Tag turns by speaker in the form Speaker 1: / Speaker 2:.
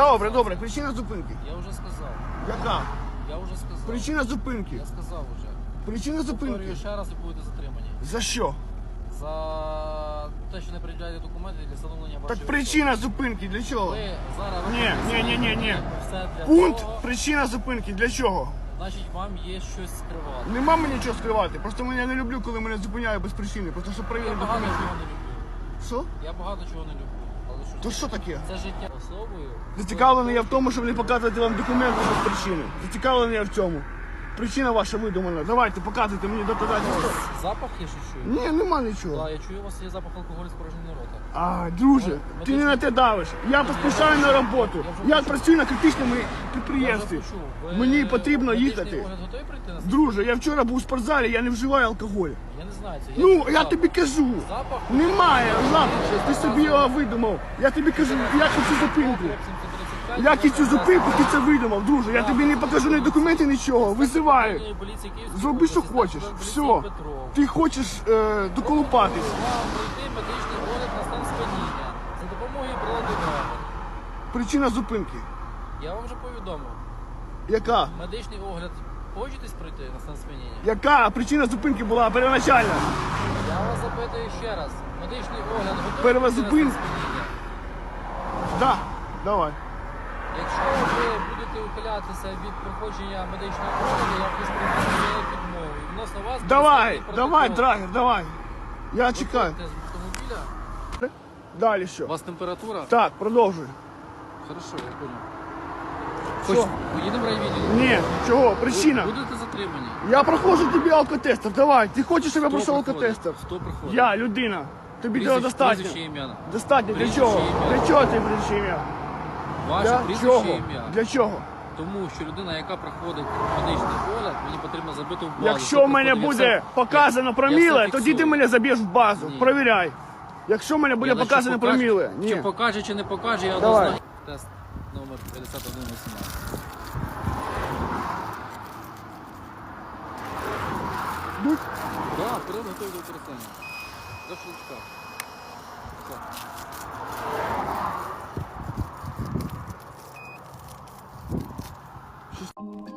Speaker 1: Добре, добре, причина зупинки.
Speaker 2: Я вже сказав.
Speaker 1: Яка?
Speaker 2: Я вже сказав.
Speaker 1: Причина зупинки.
Speaker 2: Я сказав вже.
Speaker 1: Причина зупинки.
Speaker 2: Повторюю ще раз і будете затримані.
Speaker 1: За що?
Speaker 2: За те, що не пред'являєте документи для встановлення вашої
Speaker 1: Так причина зупинки для
Speaker 2: особи.
Speaker 1: чого?
Speaker 2: Ви зараз
Speaker 1: Ні,
Speaker 2: робите
Speaker 1: ні, ні, ні, ні.
Speaker 2: все для
Speaker 1: Пункт
Speaker 2: того,
Speaker 1: причина зупинки для чого?
Speaker 2: значить вам є щось скривати.
Speaker 1: Нема мені нічого скривати. Просто мене не люблю, коли мене зупиняють без причини. Просто щоб
Speaker 2: Я
Speaker 1: перевірити
Speaker 2: багато
Speaker 1: документи.
Speaker 2: чого не люблю.
Speaker 1: Що?
Speaker 2: Я багато чого не люблю. Що
Speaker 1: То що таке?
Speaker 2: Це життя особою.
Speaker 1: Зацікавлений я в тому, щоб не показувати вам документи без причини. Зацікавлений я в цьому. Причина ваша видумана. Давайте, показуйте мені доказательства.
Speaker 2: Запах є, що чую?
Speaker 1: Ні, нема нічого.
Speaker 2: Так, я чую, у вас є запах алкоголю з порожнини рота.
Speaker 1: А, друже, ти не на те давиш. Я поспішаю на роботу. Я працюю на критичному підприємстві.
Speaker 2: Почув. Ви
Speaker 1: Мені потрібно
Speaker 2: медичний
Speaker 1: їхати.
Speaker 2: огляд готові прийти на
Speaker 1: Друже, я вчора був у спортзалі, я не вживаю алкоголь.
Speaker 2: Я не знаю, це
Speaker 1: Ну, я тобі кажу.
Speaker 2: Запах?
Speaker 1: Немає запаху. Ти собі його видумав. Я тобі кажу, як цю зупинку. І цю зупинку ти це видумав, друже. Я тобі не покажу ні документи, нічого. Визиваю. Зроби, що хочеш. Все. Ти хочеш е, доколупатись.
Speaker 2: Пройти медичний огляд на стан сп'яніння за допомогою приладу.
Speaker 1: Причина зупинки.
Speaker 2: Я вам вже повідомив.
Speaker 1: Яка?
Speaker 2: Медичний огляд хочетесь пройти на стан сп'яніння?
Speaker 1: Яка причина зупинки була первоначальна?
Speaker 2: Я вас запитую ще раз. Медичний огляд готовий
Speaker 1: Перва
Speaker 2: пройти на стан
Speaker 1: зупинка.
Speaker 2: сп'яніння?
Speaker 1: Да, давай.
Speaker 2: Якщо ви будете ухилятися від проходження медичного огляду, я виставлю відмову. І Відносно вас
Speaker 1: Давай,
Speaker 2: буде
Speaker 1: давай,
Speaker 2: протокол.
Speaker 1: драгер, давай. Я чекаю.
Speaker 2: Виходьте з автомобіля.
Speaker 1: Далі
Speaker 2: У
Speaker 1: що?
Speaker 2: вас температура?
Speaker 1: Так, продовжуй.
Speaker 2: Хорошо, я понял.
Speaker 1: Що?
Speaker 2: Хоч поїдемо в райвідділ?
Speaker 1: Ні, чого? Причина.
Speaker 2: Будете затримані.
Speaker 1: Я проходжу тобі алкотестер. Давай. Ти хочеш, щоб я пройшов алкотестер?
Speaker 2: Хто проходить?
Speaker 1: Я, людина. Тобі
Speaker 2: Прізвище-
Speaker 1: цього достатньо.
Speaker 2: Прізвище ім'я.
Speaker 1: Достатньо. Для
Speaker 2: Прізвище,
Speaker 1: чого?
Speaker 2: ім'я.
Speaker 1: Для чого ти прізвище ім'я?
Speaker 2: Ваше
Speaker 1: Для
Speaker 2: прізвище
Speaker 1: чого?
Speaker 2: ім'я.
Speaker 1: Для чого?
Speaker 2: Тому що людина, яка проходить медичний огляд, мені потрібно забити в базу.
Speaker 1: Якщо в мене
Speaker 2: проходить. Я
Speaker 1: буде
Speaker 2: все-
Speaker 1: показано
Speaker 2: я
Speaker 1: проміле,
Speaker 2: все
Speaker 1: тоді ти
Speaker 2: фіксую.
Speaker 1: мене заб'єш в базу.
Speaker 2: Ні.
Speaker 1: Провіряй. Якщо в мене буде
Speaker 2: Я на що
Speaker 1: показано
Speaker 2: покаже-
Speaker 1: проміле.
Speaker 2: Чи
Speaker 1: Ні.
Speaker 2: покаже, чи не покаже, я
Speaker 1: Давай.
Speaker 2: однозначно. Тест номер 5118.
Speaker 1: Будь.
Speaker 2: Так, прилад готовий до використання. До щелчка. Just...